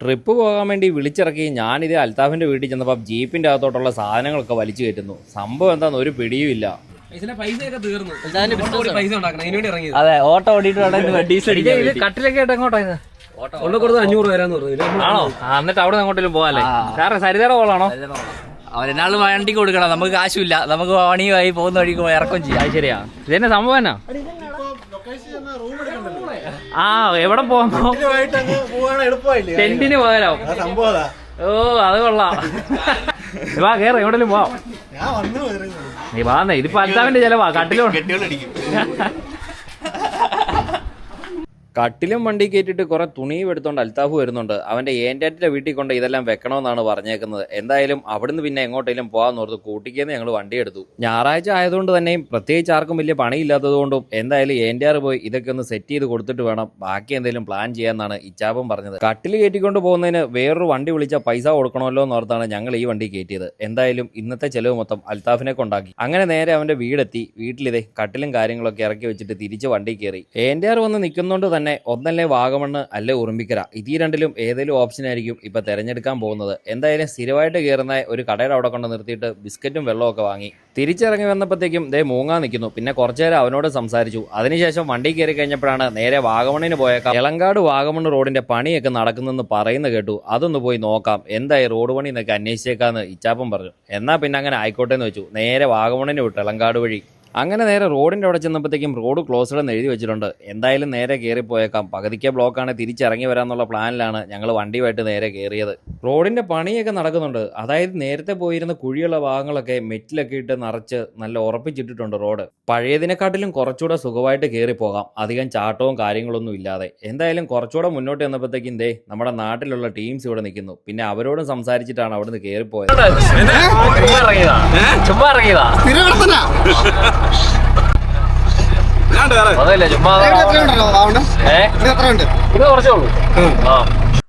Trip പോകാൻ വേണ്ടി വിളിച്ചിറക്കി ഞാനിത് അൽത്താഫിന്റെ വീട്ടിൽ ചെന്നപ്പോൾ ജീപ്പിന്റെ അകത്തോട്ടുള്ള സാധനങ്ങളൊക്കെ വലിച്ചു കയറ്റുന്നു. സംഭവം എന്താന്ന് ഒരു പിടിയും ഇല്ല. പൈസയൊക്കെ തീർന്നു. കൂടി പൈസ ഉണ്ടാക്കണം. അതിന് വേണ്ടി ഇറങ്ങിയത്. അതെ ഓട്ടോ ഓടിയിട്ട് കട്ടിലൊക്കെ ആയിട്ട് അഞ്ഞൂറ് തരാന്ന് പറഞ്ഞു. ആണോ? എന്നിട്ട് അവിടെ അങ്ങോട്ടും പോവാല്ലേ സാറേ സരിതയുടെ കോളാണോ അവരെന്നാൾ വണ്ടിക്ക് കൊടുക്കണം. നമുക്ക് കാശുമില്ല. നമുക്ക് പണിയുമായി പോകുന്ന വഴിക്ക് പോയി ഇറക്കം ചെയ്യാം. അത് ശരിയാ. ഇതെന്നെ സംഭവം എന്നാ? ആ എവിടെ പോകുമ്പോ ടെന്റിന് പോയാലോ ഓ അത് കൊള്ളാം. വാ കേറ എവിടെയും പോവാം. നീ വാന്നേ ഇതിപ്പോ അൽത്താവിന്റെ ചെലവാ കട്ടിലോ കട്ടിലും വണ്ടി കയറ്റിയിട്ട് കുറെ തുണിയും എടുത്തോണ്ട് അൽത്താഫ് വരുന്നുണ്ട്. അവന്റെ ഏന്റാറ്റിന്റെ വീട്ടിൽ കൊണ്ട് ഇതെല്ലാം വെക്കണമെന്നാണ് പറഞ്ഞേക്കുന്നത്. എന്തായാലും അവിടുന്ന് പിന്നെ എങ്ങോട്ടേലും പോകാൻ ഓർത്ത് കൂട്ടിക്കേന്ന് ഞങ്ങൾ വണ്ടി എടുത്തു. ഞായറാഴ്ച ആയതുകൊണ്ട് തന്നെയും പ്രത്യേകിച്ച് ആർക്കും വലിയ പണിയില്ലാത്തതുകൊണ്ടും എന്തായാലും ഏന്റാർ പോയി ഇതൊക്കെ ഒന്ന് സെറ്റ് ചെയ്ത് കൊടുത്തിട്ട് വേണം. ബാക്കി എന്തെങ്കിലും പ്ലാൻ ചെയ്യാന്നാണ് ഇച്ചാപ്പം പറഞ്ഞത്. കട്ടിൽ കയറ്റിക്കൊണ്ട് പോകുന്നതിന് വേറൊരു വണ്ടി വിളിച്ച പൈസ കൊടുക്കണമല്ലോ എന്നോർത്താണ് ഞങ്ങൾ ഈ വണ്ടി കയറ്റിയത്. എന്തായാലും ഇന്നത്തെ ചെലവ് മൊത്തം അൽത്താഫിനെ കൊണ്ടാക്കി. അങ്ങനെ നേരെ അവന്റെ വീടെത്തി. വീട്ടിലിതേ കട്ടിലും കാര്യങ്ങളൊക്കെ ഇറക്കി വെച്ചിട്ട് തിരിച്ച് വണ്ടി കയറി ഏന്റാർ വന്ന് നിൽക്കുന്നോണ്ട് തന്നെ ഒന്നല്ലേ വാഗമണ്ണ് അല്ലേ ഉറുമ്പിക്കര? ഈ രണ്ടിലും ഏതെങ്കിലും ഓപ്ഷൻ ആയിരിക്കും തിരഞ്ഞെടുക്കാൻ പോകുന്നത്. എന്തായാലും സ്ഥിരമായിട്ട് കയറുന്ന ഒരു കടയുടെ അവിടെ കൊണ്ട് നിർത്തിയിട്ട് ബിസ്ക്കറ്റും വെള്ളമൊക്കെ വാങ്ങി. തിരിച്ചിറങ്ങി വന്നപ്പോഴത്തേക്കും ദേ മൂങ്ങാ നിൽക്കുന്നു പിന്നെ കുറച്ചു നേരം അവനോട് സംസാരിച്ചു. അതിനുശേഷം വണ്ടി കയറി കഴിഞ്ഞപ്പോഴാണ് നേരെ വാഗമണ്ണിന് പോയേക്കാം എളങ്കാട് വാഗമണ് റോഡിന്റെ പണിയൊക്കെ നടക്കുന്നെന്ന് പറയുന്ന കേട്ടു. അതൊന്ന് പോയി നോക്കാം. എന്തായി റോഡ് പണി എന്നൊക്കെ അന്വേഷിച്ചേക്കാന്ന് ഇച്ചാപ്പം പറഞ്ഞു. എന്നാൽ പിന്നെ അങ്ങനെ ആയിക്കോട്ടെ എന്ന് വെച്ചു. നേരെ വാഗമണ്ണിന് വിട്ടു എളങ്കാട് വഴി. അങ്ങനെ നേരെ റോഡിന്റെ അവിടെ ചെന്നപ്പോഴത്തേക്കും റോഡ് ക്ലോസ്ഡ് എന്ന് എഴുതി വെച്ചിട്ടുണ്ട്. എന്തായാലും നേരെ കയറി പോയേക്കാം പകുതിക്ക് ബ്ലോക്കാണ് തിരിച്ചിറങ്ങി വരാമെന്നുള്ള പ്ലാനിലാണ് ഞങ്ങൾ വണ്ടിയുമായിട്ട് നേരെ കയറിയത് റോഡിന്റെ പണിയൊക്കെ നടക്കുന്നുണ്ട്. അതായത് നേരത്തെ പോയിരുന്ന കുഴിയുള്ള ഭാഗങ്ങളൊക്കെ മെറ്റിലൊക്കെ ഇട്ട് നിറച്ച് നല്ല ഉറപ്പിച്ചിട്ടിട്ടുണ്ട് റോഡ്. പഴയതിനെക്കാട്ടിലും കുറച്ചുകൂടെ സുഖമായിട്ട് കയറി പോകാം അധികം ചാട്ടവും കാര്യങ്ങളൊന്നും ഇല്ലാതെ. എന്തായാലും കുറച്ചുകൂടെ മുന്നോട്ട് ചെന്നപ്പോഴത്തേക്കും ദേ നമ്മുടെ നാട്ടിലുള്ള ടീംസ് ഇവിടെ നിൽക്കുന്നു. പിന്നെ അവരോടും സംസാരിച്ചിട്ടാണ് അവിടുന്ന് കയറിപ്പോയത് ചുമ്മാ ഇറങ്ങിയതാ. ചുമ്മാ ഇറങ്ങിയതാ. അതല്ല ചുമ്മാ ഏ? ഇത് കുറച്ചേ ഉള്ളൂ. ആ.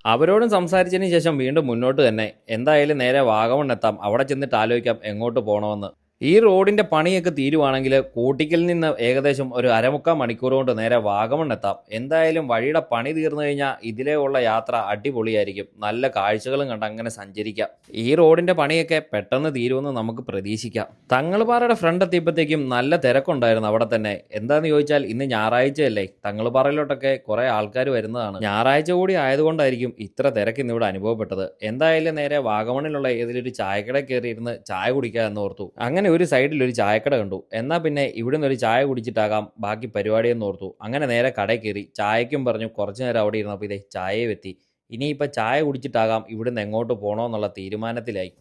അവരോടും സംസാരിച്ചതിന് ശേഷം വീണ്ടും മുന്നോട്ട് തന്നെ. എന്തായാലും നേരെ വാഗമൺ എത്താം. അവിടെ ചെന്നിട്ട് ആലോചിക്കാം എങ്ങോട്ട് പോകണമെന്ന് ഈ റോഡിന്റെ പണിയൊക്കെ തീരുവാണെങ്കിൽ കൂട്ടിക്കൽ നിന്ന് ഏകദേശം ഒരു അരമുക്കാൽ മണിക്കൂർ കൊണ്ട് നേരെ വാഗമൺ എത്താം. എന്തായാലും വഴിയുടെ പണി തീർന്നു കഴിഞ്ഞാൽ ഇതിലേ ഉള്ള യാത്ര അടിപൊളിയായിരിക്കും. നല്ല കാഴ്ചകളും കണ്ട് അങ്ങനെ സഞ്ചരിക്കാം. ഈ റോഡിന്റെ പണിയൊക്കെ പെട്ടെന്ന് തീരുമെന്ന് നമുക്ക് പ്രതീക്ഷിക്കാം. തങ്ങളുപാറയുടെ ഫ്രണ്ട് എത്തിയപ്പോഴത്തേക്കും നല്ല തിരക്കുണ്ടായിരുന്നു അവിടെ തന്നെ. എന്താന്ന് ചോദിച്ചാൽ ഇന്ന് ഞായറാഴ്ചയല്ലേ? തങ്ങളുപാറയിലോട്ടൊക്കെ കുറേ ആൾക്കാർ വരുന്നതാണ്. ഞായറാഴ്ച കൂടി ആയതുകൊണ്ടായിരിക്കും ഇത്ര തിരക്ക് ഇന്ന് ഇവിടെ അനുഭവപ്പെട്ടത്. എന്തായാലും നേരെ വാഗമണിലുള്ള ഏതെങ്കിലും ഒരു ചായക്കട കയറി ഇരുന്ന് ചായ കുടിക്കുക എന്ന് ഓർത്തു. അങ്ങനെ ഒരു സൈഡിൽ ഒരു ചായക്കട കണ്ടു. എന്നാൽ പിന്നെ ഇവിടെ നിന്ന് ഒരു ചായ കുടിച്ചിട്ടാകാം ബാക്കി പരിപാടിയെന്ന് ഓർത്തു. അങ്ങനെ നേരെ കടയിൽ കയറി ചായക്കും പറഞ്ഞു കുറച്ചു നേരം അവിടെ ഇരുന്നപ്പോൾ ഇതേ ചായയും എത്തി ഇനിയിപ്പോൾ ചായ കുടിച്ചിട്ടാകാം ഇവിടുന്ന് എങ്ങോട്ട് പോകണമെന്നുള്ള തീരുമാനത്തിലായി.